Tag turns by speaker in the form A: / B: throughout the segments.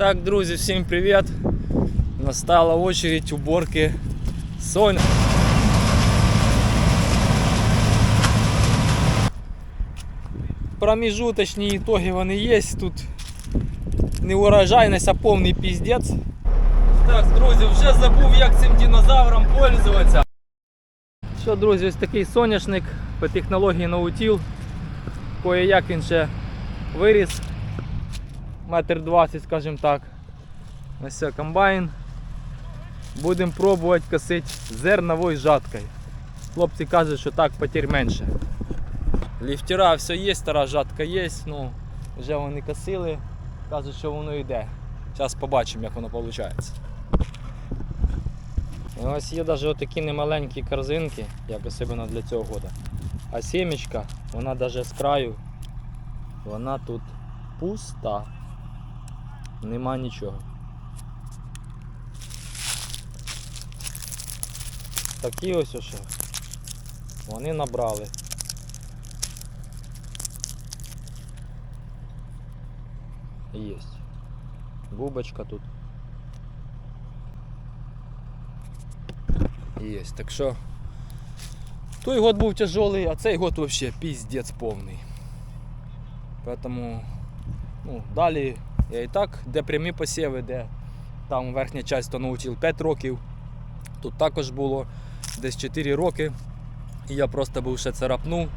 A: Так, друзі, всім привіт! Настала очередь уборки Соня. Промежуточні ітоги вони є. Тут не урожайність, а повний піздець. Так, друзі, вже забув, як цим динозавром пользуватися. Що, друзі, ось такий соняшник по технології Nautil. Кое-як він ще виріс. Метр двадцять, скажімо так. Ось це комбайн. Будемо пробувати косити зерновою жаткою. Хлопці кажуть, що так потерь менше. Ліфтера все є, стара жатка є, ну вже вони косили, кажуть, що воно йде. Зараз побачимо, як воно виходить. І ось є навіть такі немаленькі корзинки, як особливо для цього года. А сімечка, вона навіть з краю, вона тут пуста. Нема нічого. Такі ось ось. Вони набрали. Єсть. Бубочка тут. Єсть. Так що той год був тяжелий, а цей год вообще піздець повний. Поэтому ну, далі і так, де прямі посіви, де там верхня частина научив 5 років. Тут також було десь 4 роки. І я просто був ще царапнув.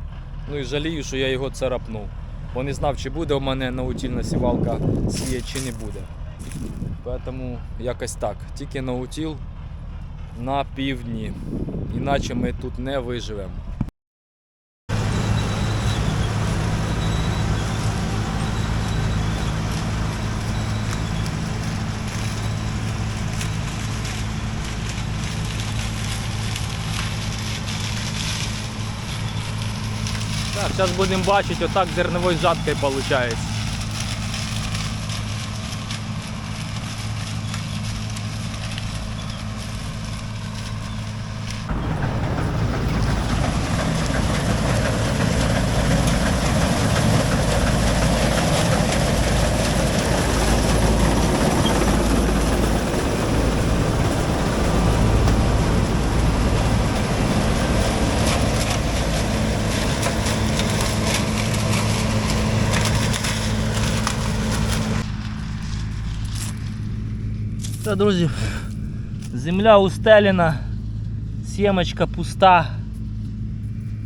A: Ну і жалію, що я його царапнув. Бо не знав, чи буде у мене наутільна сівалка сіє, чи не буде. Тому якось так. Тільки наутіл на півдні. Іначе ми тут не виживемо. Так, зараз будемо бачити, отак зерновою жаткою виходить. Та, друзі, земля устелена, сімочка пуста.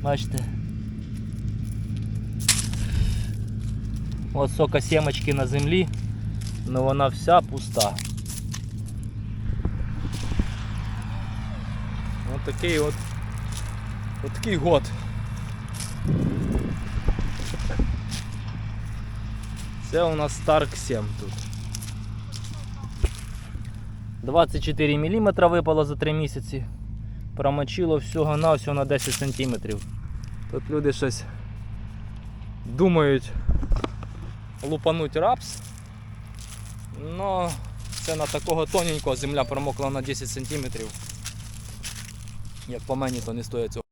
A: Бачите. От сока сімочки на землі, але вона вся пуста. Ось такий от, от такий год. Це у нас Старк 7 тут. 24 мм випало за 3 місяці. Промочило всього на всього на 10 см. Тут люди щось думають лупануть рапс. Но це на такого тоненького земля промокла на 10 см. Як по мені, то не стоїть цього.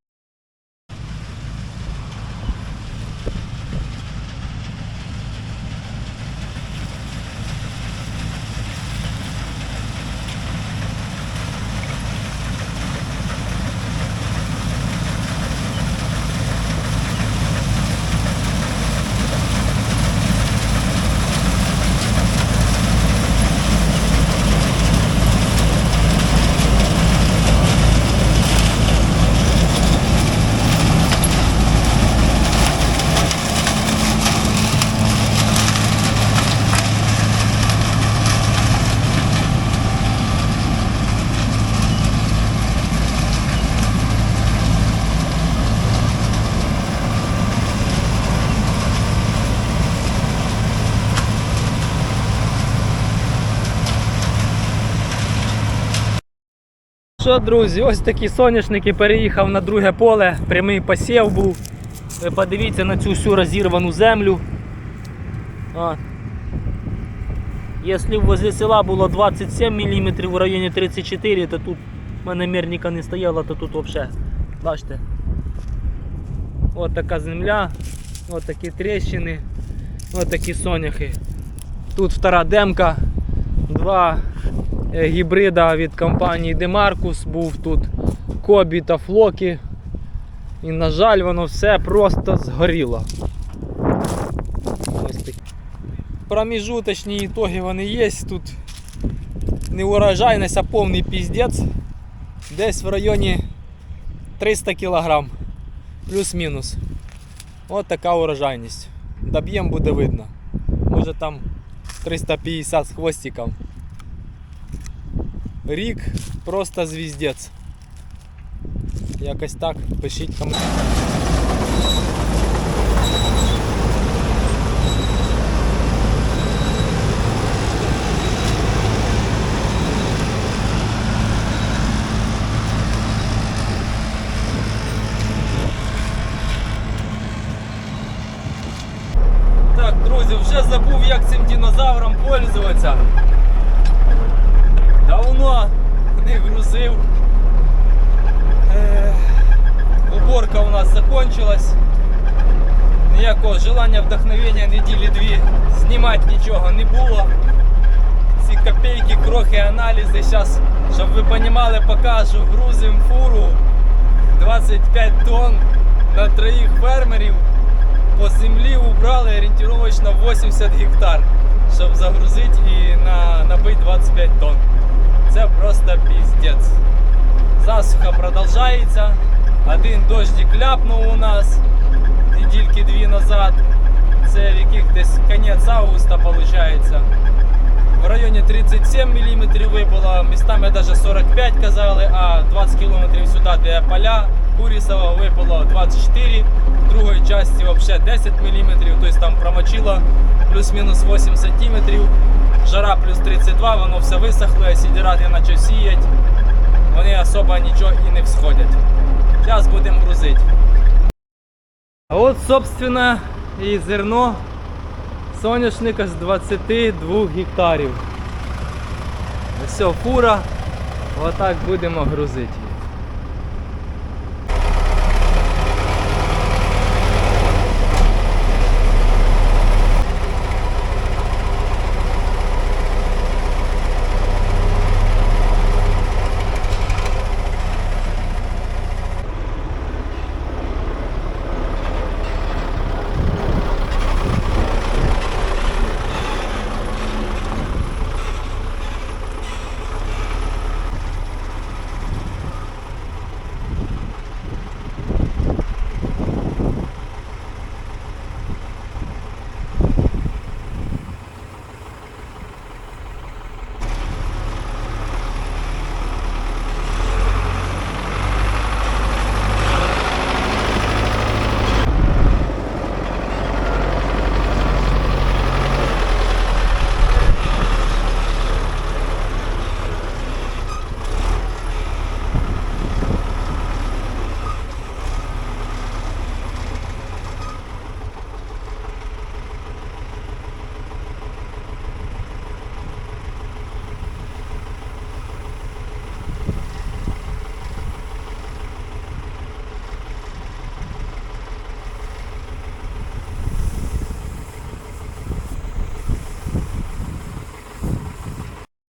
A: Що, друзі, ось такі соняшники переїхав на друге поле, прямий посів був. Ви подивіться на цю всю розірвану землю. От. Якщо возле села було 27 мм в районі 34, то тут в мене мірника не стояло, то тут взагалі. Бачите. Ось така земля, ось такі тріщини, ось такі соняхи. Тут втора демка. Два гібрида від компанії Demarcus був тут Кобі та Флокі. І, на жаль, воно все просто згоріло. Ось такі. Проміжуточні ітоги вони є. Тут не урожайність, а повний піздець. Десь в районі 300 кг. Плюс-мінус. От така урожайність. Доб'єм буде видно. Може там 350 з хвостиком. Рік просто звіздець. Якось так. Пишіть коментарі. Так, друзі, вже забув, як цим динозавром пользуватися. Ніякого вдохновення неділі дві знімати нічого не було. Ці копейки, крохи, аналізи. Зараз, щоб ви розуміли, покажу. Грузим фуру 25 тонн на троїх фермерів по землі убрали орієнтировочно 80 гектар, щоб загрузити і на, набити 25 тонн. Це просто піздець. Засуха продовжується. Один дощик ляпнув у нас недільки дві назад. Це яких десь кінець августа виходить. В районі 37 мм випало, містами навіть 45 казали, а 20 км сюди, де поля Курісова випало 24, в другій частині взагалі 10 мм, тобто там промочило плюс-мінус 8 см, жара плюс 32, воно все висохло, сідірати почав сіять, вони особо нічого і не всходять. Зараз будемо грузити. А от, собственно, і зерно соняшника з 22 гектарів. Все, фура. Отак будемо грузити.